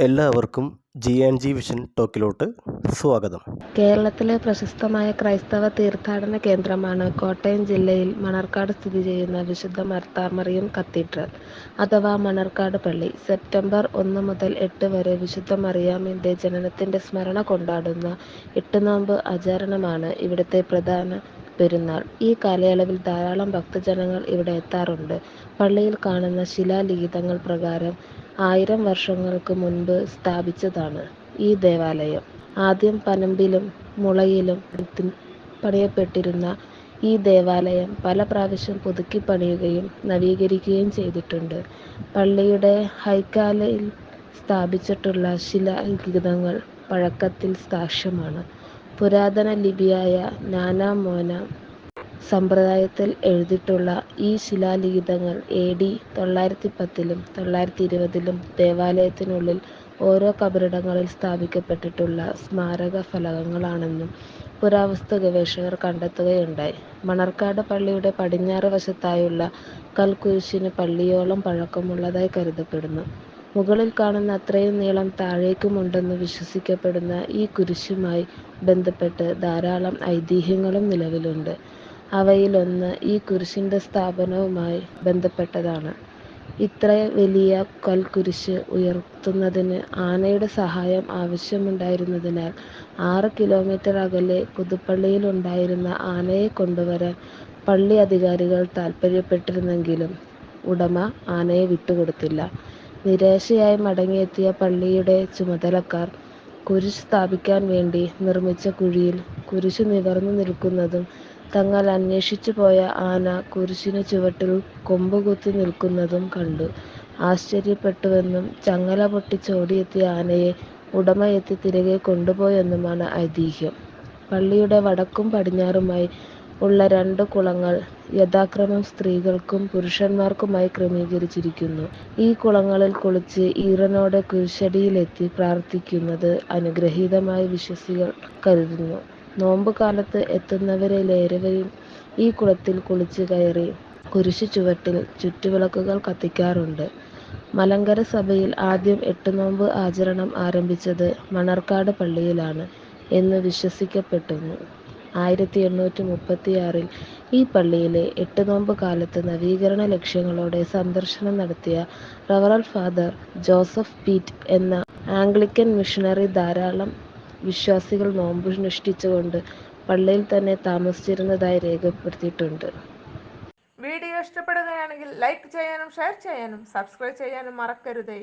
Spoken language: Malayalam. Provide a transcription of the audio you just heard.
എല്ലാവർക്കും ജി ആൻഡ് ജി വിഷൻ ടോക്കിലോട്ട് സ്വാഗതം കേരളത്തിലെ പ്രശസ്തമായ ക്രൈസ്തവ തീർത്ഥാടന കേന്ദ്രമാണ് കോട്ടയം ജില്ലയിൽ മണർക്കാട് സ്ഥിതി ചെയ്യുന്ന വിശുദ്ധ മർത്താമറിയം കത്തീഡ്രൽ അഥവാ മണർക്കാട് പള്ളി. സെപ്റ്റംബർ ഒന്ന് മുതൽ എട്ട് വരെ വിശുദ്ധ മറിയാമിന്റെ ജനനത്തിന്റെ സ്മരണ കൊണ്ടാടുന്ന എട്ടുനോമ്പ് ആചരണമാണ് ഇവിടുത്തെ പ്രധാന പെരുന്നാൾ. ഈ കാലയളവിൽ ധാരാളം ഭക്തജനങ്ങൾ ഇവിടെ എത്താറുണ്ട്. പള്ളിയിൽ കാണുന്ന ശിലാലിഖിതങ്ങൾ പ്രകാരം ആയിരം വർഷങ്ങൾക്ക് മുൻപ് സ്ഥാപിച്ചതാണ് ഈ ദേവാലയം. ആദ്യം പനമ്പിലും മുളയിലും പണിയപ്പെട്ടിരുന്ന ഈ ദേവാലയം പല പ്രാവശ്യം പുതുക്കി പണിയുകയും നവീകരിക്കുകയും ചെയ്തിട്ടുണ്ട്. പള്ളിയുടെ ഹൈക്കാലയിൽ സ്ഥാപിച്ചിട്ടുള്ള ശിലാലിഖിതങ്ങൾ പഴക്കത്തിൽ സാക്ഷ്യമാണ്. പുരാതന ലിപിയായ നാനാ മോന സമ്പ്രദായത്തിൽ എഴുതിയിട്ടുള്ള ഈ ശിലാലിഖിതങ്ങൾ എ. ഡി. തൊള്ളായിരത്തിപ്പത്തിലും തൊള്ളായിരത്തിയിരുപതിലും ദേവാലയത്തിനുള്ളിൽ ഓരോ കബറിടങ്ങളിൽ സ്ഥാപിക്കപ്പെട്ടിട്ടുള്ള സ്മാരക ഫലകങ്ങളാണെന്നും പുരാവസ്തു ഗവേഷകർ കണ്ടെത്തുകയുണ്ടായി. മണർക്കാട് പള്ളിയുടെ പടിഞ്ഞാറ് വശത്തായുള്ള കൽക്കുരിശിന് പള്ളിയോളം പഴക്കമുള്ളതായി കരുതപ്പെടുന്നു. മുകളിൽ കാണുന്ന അത്രയും നീളം താഴേക്കുമുണ്ടെന്നു വിശ്വസിക്കപ്പെടുന്ന ഈ കുരിശുമായി ബന്ധപ്പെട്ട് ധാരാളം ഐതിഹ്യങ്ങളും നിലവിലുണ്ട്. അവയിലൊന്ന് ഈ കുരിശിന്റെ സ്ഥാപനവുമായി ബന്ധപ്പെട്ടതാണ്. ഇത്ര വലിയ കൽക്കുരിശ് ഉയർത്തുന്നതിന് ആനയുടെ സഹായം ആവശ്യമുണ്ടായിരുന്നതിനാൽ ആറ് കിലോമീറ്റർ അകലെ പുതുപ്പള്ളിയിലുണ്ടായിരുന്ന ആനയെ കൊണ്ടുവരാൻ പള്ളി അധികാരികൾ താൽപര്യപ്പെട്ടിരുന്നെങ്കിലും ഉടമ ആനയെ വിട്ടുകൊടുത്തില്ല. നിരാശയായി മടങ്ങിയെത്തിയ പള്ളിയുടെ ചുമതലക്കാർ കുരിശ് സ്ഥാപിക്കാൻ വേണ്ടി നിർമ്മിച്ച കുഴിയിൽ കുരിശ് നിവർന്നു നിൽക്കുന്നതും തങ്ങൾ അന്വേഷിച്ചു പോയ ആന കുരിശിനു ചുവട്ടിൽ കൊമ്പുകുത്തി നിൽക്കുന്നതും കണ്ടു ആശ്ചര്യപ്പെട്ടുവെന്നും ചങ്ങല പൊട്ടിച്ച് ഓടിയെത്തിയ ആനയെ ഉടമ എത്തി തിരികെ കൊണ്ടുപോയെന്നുമാണ് ഐതിഹ്യം. പള്ളിയുടെ വടക്കും പടിഞ്ഞാറുമായി ഉള്ള രണ്ട് കുളങ്ങൾ യഥാക്രമം സ്ത്രീകൾക്കും പുരുഷന്മാർക്കുമായി ക്രമീകരിച്ചിരിക്കുന്നു. ഈ കുളങ്ങളിൽ കുളിച്ച് ഈറനോടെ കുരിശടിയിലെത്തി പ്രാർത്ഥിക്കുന്നത് അനുഗ്രഹീതമായി വിശ്വസികൾ കരുതുന്നു. നോമ്പുകാലത്ത് എത്തുന്നവരിലേറെയും ഈ കുളത്തിൽ കുളിച്ച് കയറി കുരിശുചുവട്ടിൽ ചുറ്റുവിളക്കുകൾ കത്തിക്കാറുണ്ട്. മലങ്കര സഭയിൽ ആദ്യം എട്ടുനോമ്പ് ആചരണം ആരംഭിച്ചത് മണർക്കാട് പള്ളിയിലാണ് എന്ന് വിശ്വസിക്കപ്പെടുന്നു. ആയിരത്തി എണ്ണൂറ്റി മുപ്പത്തിയാറിൽ ഈ പള്ളിയിലെ എട്ടുനോമ്പ് കാലത്ത് നവീകരണ ലക്ഷ്യങ്ങളോടെ സന്ദർശനം നടത്തിയ റവറൽ ഫാദർ ജോസഫ് പീറ്റ് എന്ന ആംഗ്ലിക്കൻ മിഷണറി ധാരാളം വിശ്വാസികൾ നോമ്പനുഷ്ഠിച്ചുകൊണ്ട് പള്ളിയിൽ തന്നെ താമസിച്ചിരുന്നതായി രേഖപ്പെടുത്തിയിട്ടുണ്ട്. വീഡിയോ ഇഷ്ടപ്പെടുകയാണെങ്കിൽ ലൈക്ക് ചെയ്യാനും ഷെയർ ചെയ്യാനും സബ്സ്ക്രൈബ് ചെയ്യാനും മറക്കരുതേ.